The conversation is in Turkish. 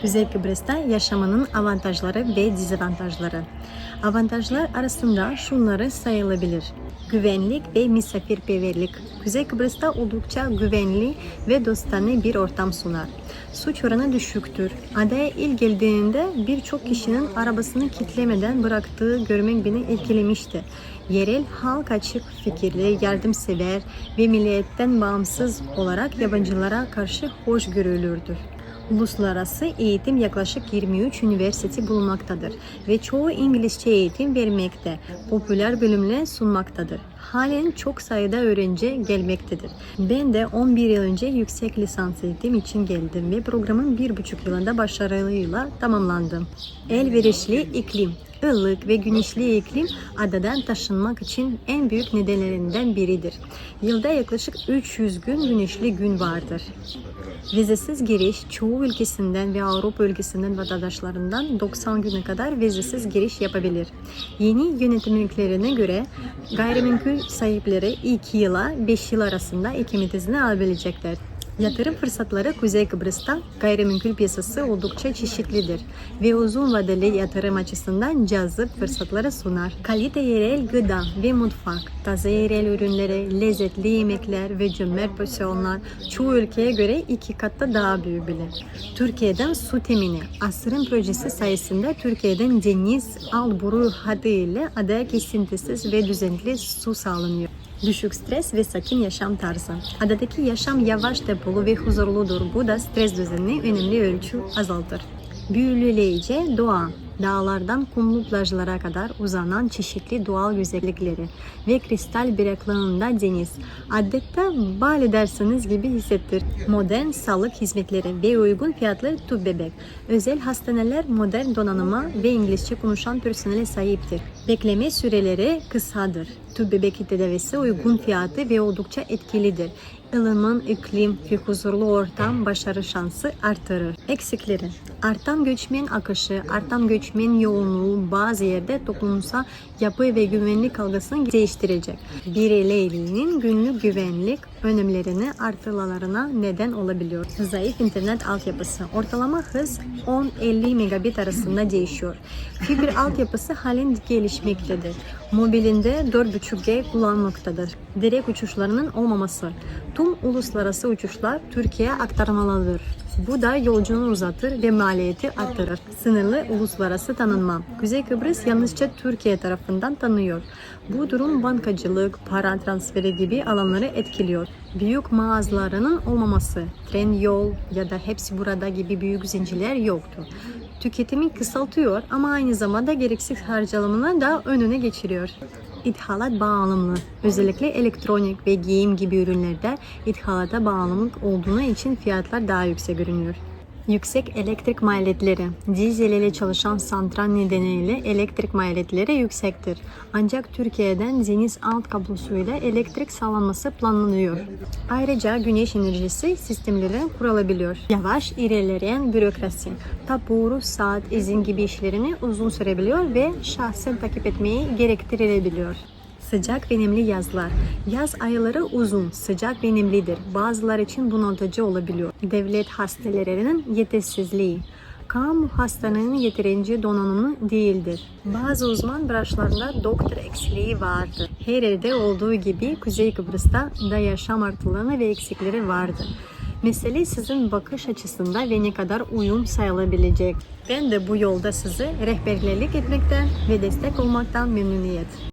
Kuzey Kıbrıs'ta yaşamanın avantajları ve dezavantajları. Avantajlar arasında şunları sayılabilir. Güvenlik ve misafirperverlik. Kuzey Kıbrıs'ta oldukça güvenli ve dostane bir ortam sunar. Suç oranı düşüktür. Adaya ilk geldiğinde birçok kişinin arabasını kitlemeden bıraktığı görmek beni etkilemişti. Yerel halk açık fikirli, yardımsever ve milliyetten bağımsız olarak yabancılara karşı hoşgörülüdür. Uluslararası eğitim yaklaşık 23 üniversite bulunmaktadır ve çoğu İngilizce eğitim vermekte, popüler bölümler sunmaktadır. Halen çok sayıda öğrenci gelmektedir. Ben de 11 yıl önce yüksek lisans eğitim için geldim ve programın bir buçuk yılında başarıyla tamamlandım. Elverişli iklim ılık ve güneşli iklim adadan taşınmak için en büyük nedenlerinden biridir. Yılda yaklaşık 300 gün güneşli gün vardır. Vizesiz giriş çoğu ülkesinden ve Avrupa ülkesinden vatandaşlarından 90 güne kadar vizesiz giriş yapabilir. Yeni yönetmeliklerine göre gayrimenkul sahipleri 2 yıla 5 yıl arasında ekim izni alabilecekler. Yatırım fırsatları Kuzey Kıbrıs'ta gayrimenkul piyasası oldukça çeşitlidir ve uzun vadeli yatırım açısından cazip fırsatları sunar. Kalite yerel gıda ve mutfak, taze yerel ürünleri, lezzetli yemekler ve cömert porsiyonlar çoğu ülkeye göre iki katta daha büyük bile. Türkiye'den su temini. Asrın projesi sayesinde Türkiye'den deniz al boru hattı ile adaya kesintisiz ve düzenli su sağlanıyor. Düşük stres ve sakin yaşam tarzı. Adadaki yaşam yavaş tempolu ve huzurludur. Bu da stres düzenini önemli ölçü azaltır. Büyüleyici doğa. Dağlardan kumlu plajlara kadar uzanan çeşitli doğal güzellikleri ve kristal bıraklığında deniz. Adette bal edersiniz gibi hissettir. Modern sağlık hizmetleri ve uygun fiyatlı tüp bebek. Özel hastaneler modern donanıma ve İngilizce konuşan personele sahiptir. Bekleme süreleri kısadır. Tüp bebek tedavisi uygun fiyatı ve oldukça etkilidir. Ilıman iklim ve huzurlu ortam başarı şansı artırır. Eksikleri Artan göçmen akışı, artan göçmen yoğunluğu bazı yerde toplumsal yapı ve güvenlik algısını değiştirecek. Bireylerinin günlük güvenlik önlemlerini artırmalarına neden olabiliyor. Zayıf internet altyapısı. Ortalama hız 10-50 megabit arasında değişiyor. Fiber altyapısı halen gelişmektedir. Mobilinde 4.5G kullanmaktadır. Direkt uçuşlarının olmaması. Tüm uluslararası uçuşlar Türkiye'ye aktarmalıdır. Bu da yolculuğu uzatır ve maliyeti artırır. Sınırlı uluslararası tanınma. Kuzey Kıbrıs yalnızca Türkiye tarafından tanıyor. Bu durum bankacılık, para transferi gibi alanları etkiliyor. Büyük mağazalarının olmaması, tren yol ya da hepsi burada gibi büyük zincirler yoktu. Tüketimi kısaltıyor ama aynı zamanda gereksiz harcamalarını da önüne geçiriyor. İthalat bağımlılığı. Özellikle elektronik ve giyim gibi ürünlerde ithalata bağımlılık olduğu için fiyatlar daha yüksek görünüyor. Yüksek elektrik maliyetleri. Dizel ile çalışan santral nedeniyle elektrik maliyetleri yüksektir. Ancak Türkiye'den deniz alt kablosuyla elektrik sağlanması planlanıyor. Ayrıca güneş enerjisi sistemleri kurulabiliyor. Yavaş ilerleyen bürokrasi. Tapu, saat, izin gibi işlerini uzun sürebiliyor ve şahsen takip etmeyi gerektirebiliyor. Sıcak ve nemli yazlar. Yaz ayları uzun, sıcak ve nemlidir. Bazıları için bunaltıcı olabiliyor. Devlet hastanelerinin yetersizliği. Kamu hastanenin yeterince donanımlı değildir. Bazı uzman branşlarında doktor eksiliği vardır. Her yerde olduğu gibi Kuzey Kıbrıs'ta da yaşam artılarını ve eksikleri vardır. Mesele sizin bakış açısında ve ne kadar uyum sayılabilecek. Ben de bu yolda size rehberlik etmekten ve destek olmaktan memnuniyet.